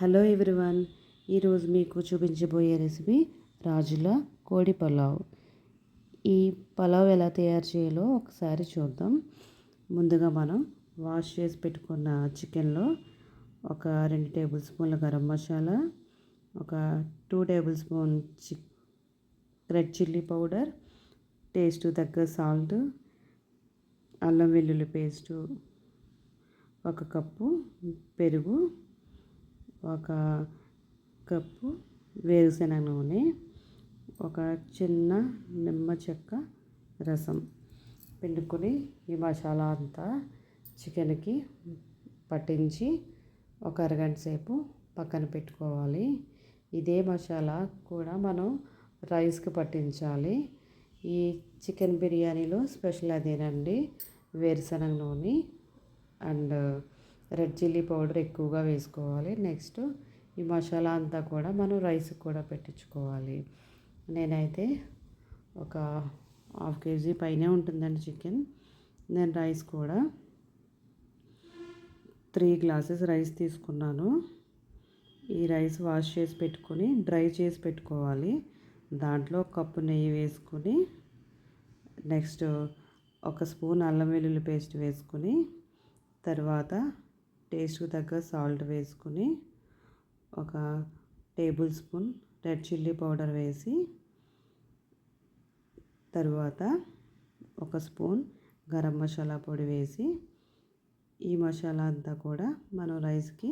Hello everyone ఈరోజు మీకు చూపించబోయే రెసిపీ రాజుల కోడి పలావ్. ఈ పలావ్ ఎలా తయారు చేయాలో ఒకసారి చూద్దాం. ముందుగా మనం వాష్ చేసి పెట్టుకున్న చికెన్లో ఒక రెండు టేబుల్ స్పూన్ల గరం మసాలా ఒక టూ టేబుల్ స్పూన్ చి రెడ్ చిల్లీ పౌడర్ టేస్ట్ తగ్గ సాల్ట్ అల్లం వెల్లుల్లి పేస్టు ఒక కప్పు పెరుగు ఒక కప్పు వేరుశనగ నూనె ఒక చిన్న నిమ్మ చెక్క రసం పిండుకొని ఈ మసాలా అంతా చికెన్కి పట్టించి ఒక అరగంట సేపు పక్కన పెట్టుకోవాలి. ఇదే మసాలా కూడా మనం రైస్కి పట్టించాలి. ఈ చికెన్ బిర్యానీలో స్పెషల్ అదేనండి వేరుశనగ నూనె అండ్ రెడ్ చిల్లీ పౌడర్ ఎక్కువగా వేసుకోవాలి. నెక్స్ట్ ఈ మసాలా అంతా కూడా మనం రైస్కి కూడా పెట్టించుకోవాలి. నేనైతే ఒక హాఫ్ కేజీ పైనే ఉంటుందండి చికెన్. నేను రైస్ కూడా త్రీ గ్లాసెస్ రైస్ తీసుకున్నాను. ఈ రైస్ వాష్ చేసి పెట్టుకొని డ్రై చేసి పెట్టుకోవాలి. దాంట్లో కప్పు నెయ్యి వేసుకొని నెక్స్ట్ ఒక స్పూన్ అల్లం వెల్లుల్లి పేస్ట్ వేసుకొని తర్వాత టేస్ట్కి తగ్గ సాల్ట్ వేసుకుని ఒక table spoon red chilli powder వేసి తరువాత ఒక స్పూన్ గరం మసాలా పొడి వేసి ఈ మసాలా అంతా కూడా మనం రైస్కి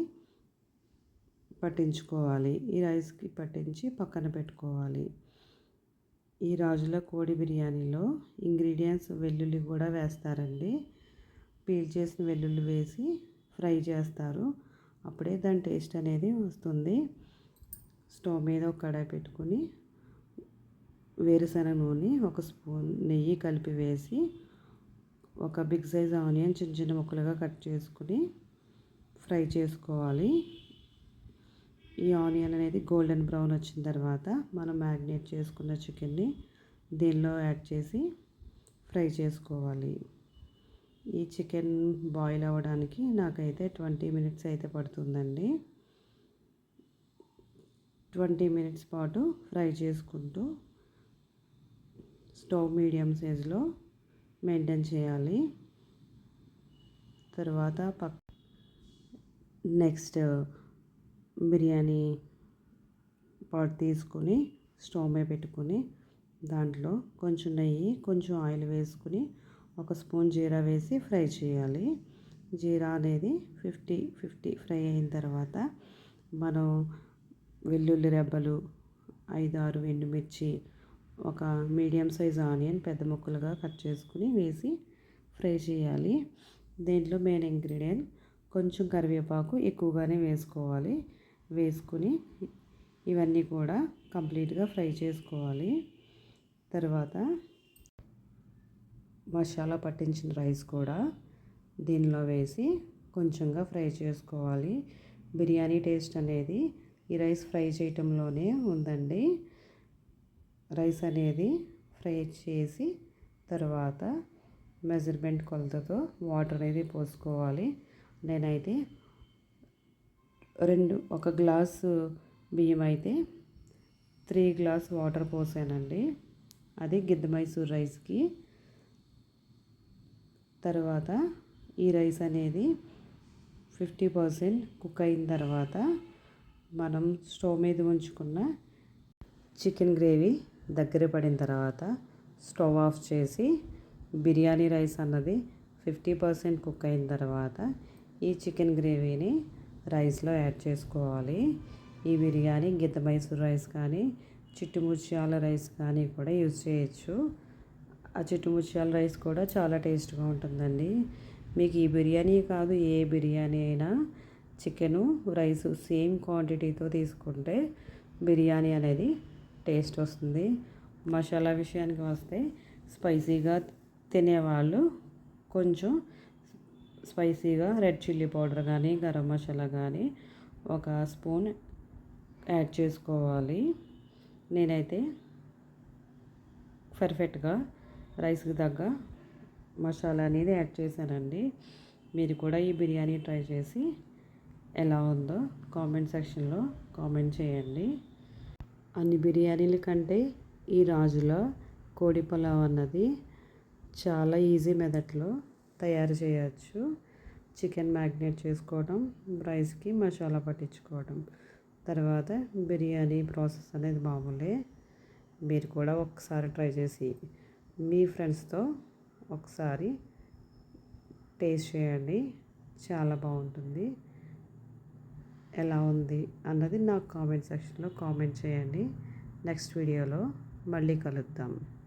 పట్టించుకోవాలి. ఈ రైస్కి పట్టించి పక్కన పెట్టుకోవాలి. ఈ రాజుల కోడి బిర్యానీలో ఇంగ్రీడియంట్స్ వెల్లుల్లి కూడా వేస్తారండి. పీల్ చేసిన వెల్లుల్లి వేసి ఫ్రై చేస్తారు. అప్పుడే దాని టేస్ట్ అనేది వస్తుంది. స్టవ్ మీద ఒక కడాయి పెట్టుకుని వేరుశనగ నూనె ఒక స్పూన్ నెయ్యి కలిపి వేసి ఒక బిగ్ సైజ్ ఆనియన్ చిన్న చిన్న ముక్కలుగా కట్ చేసుకుని ఫ్రై చేసుకోవాలి. ఈ ఆనియన్ అనేది గోల్డెన్ బ్రౌన్ వచ్చిన తర్వాత మనం మ్యారినేట్ చేసుకున్న చికెన్ని దీనిలో యాడ్ చేసి ఫ్రై చేసుకోవాలి. ఈ చికెన్ బాయిల్ అవ్వడానికి నాకైతే ట్వంటీ మినిట్స్ అయితే పడుతుందండి. ట్వంటీ మినిట్స్ పాటు ఫ్రై చేసుకుంటూ స్టవ్ మీడియం సైజులో మెయింటైన్ చేయాలి. తర్వాత పక్ నెక్స్ట్ బిర్యానీ పాట్ తీసుకొని స్టవ్ మీద పెట్టుకొని దాంట్లో కొంచెం నెయ్యి కొంచెం ఆయిల్ వేసుకుని ఒక స్పూన్ జీరా వేసి ఫ్రై చేయాలి. జీరా అనేది ఫిఫ్టీ ఫిఫ్టీ ఫ్రై అయిన తర్వాత మనం వెల్లుల్లి రెబ్బలు ఐదారు ఎండుమిర్చి ఒక మీడియం సైజ్ ఆనియన్ పెద్ద ముక్కలుగా కట్ చేసుకుని వేసి ఫ్రై చేయాలి. దీంట్లో మెయిన్ ఇంగ్రీడియంట్ కొంచెం కరివేపాకు ఎక్కువగానే వేసుకోవాలి. వేసుకుని ఇవన్నీ కూడా కంప్లీట్గా ఫ్రై చేసుకోవాలి. తర్వాత మసాలా పట్టించిన రైస్ కూడా దీనిలో వేసి కొంచెంగా ఫ్రై చేసుకోవాలి. బిర్యానీ టేస్ట్ అనేది ఈ రైస్ ఫ్రై చేయటంలోనే ఉందండి. రైస్ అనేది ఫ్రై చేసి తర్వాత మెజర్మెంట్ కొలతతో వాటర్ అనేది పోసుకోవాలి. నేనైతే రెండు ఒక గ్లాసు బియ్యం అయితే త్రీ గ్లాస్ వాటర్ పోసానండి. అది గిద్ద మైసూర్ రైస్కి తర్వాత ఈ రైస్ అనేది ఫిఫ్టీ పర్సెంట్ కుక్ అయిన తర్వాత మనం స్టవ్ మీద ఉంచుకున్న చికెన్ గ్రేవీ దగ్గర పడిన తర్వాత స్టవ్ ఆఫ్ చేసి బిర్యానీ రైస్ అన్నది ఫిఫ్టీ పర్సెంట్ కుక్ అయిన తర్వాత ఈ చికెన్ గ్రేవీని రైస్లో యాడ్ చేసుకోవాలి. ఈ బిర్యానీ గిద్ద మైసూర్ రైస్ కానీ చిట్టుముచ్చాల రైస్ కానీ కూడా యూజ్ చేయొచ్చు. ఆ చిట్టుముత్యాల రైస్ కూడా చాలా టేస్ట్గా ఉంటుందండి. మీకు ఈ బిర్యానీ కాదు ఏ బిర్యానీ అయినా చికెను రైస్ సేమ్ క్వాంటిటీతో తీసుకుంటే బిర్యానీ అనేది టేస్ట్ వస్తుంది. మసాలా విషయానికి వస్తే స్పైసీగా తినేవాళ్ళు కొంచెం స్పైసీగా రెడ్ చిల్లీ పౌడర్ కానీ గరం మసాలా కానీ ఒక స్పూన్ యాడ్ చేసుకోవాలి. నేనైతే పర్ఫెక్ట్గా రైస్కి తగ్గ మసాలా అనేది యాడ్ చేశానండి. మీరు కూడా ఈ బిర్యానీ ట్రై చేసి ఎలా ఉందో కామెంట్ సెక్షన్లో కామెంట్ చేయండి. అన్ని బిర్యానీల కంటే ఈ రాజులో కోడి పులావ్ అన్నది చాలా ఈజీ మెథడ్లో తయారు చేయవచ్చు చికెన్ మ్యాగ్నేట్ చేసుకోవడం రైస్కి మసాలా పట్టించుకోవడం. తర్వాత బిర్యానీ ప్రాసెస్ అనేది మామూలే. మీరు కూడా ఒకసారి ట్రై చేసి మీ ఫ్రెండ్స్తో ఒకసారి టేస్ట్ చేయండి. చాలా బాగుంటుంది. ఎలా ఉంది అన్నది నాకు కామెంట్ సెక్షన్లో కామెంట్ చేయండి. నెక్స్ట్ వీడియోలో మళ్ళీ కలుద్దాం.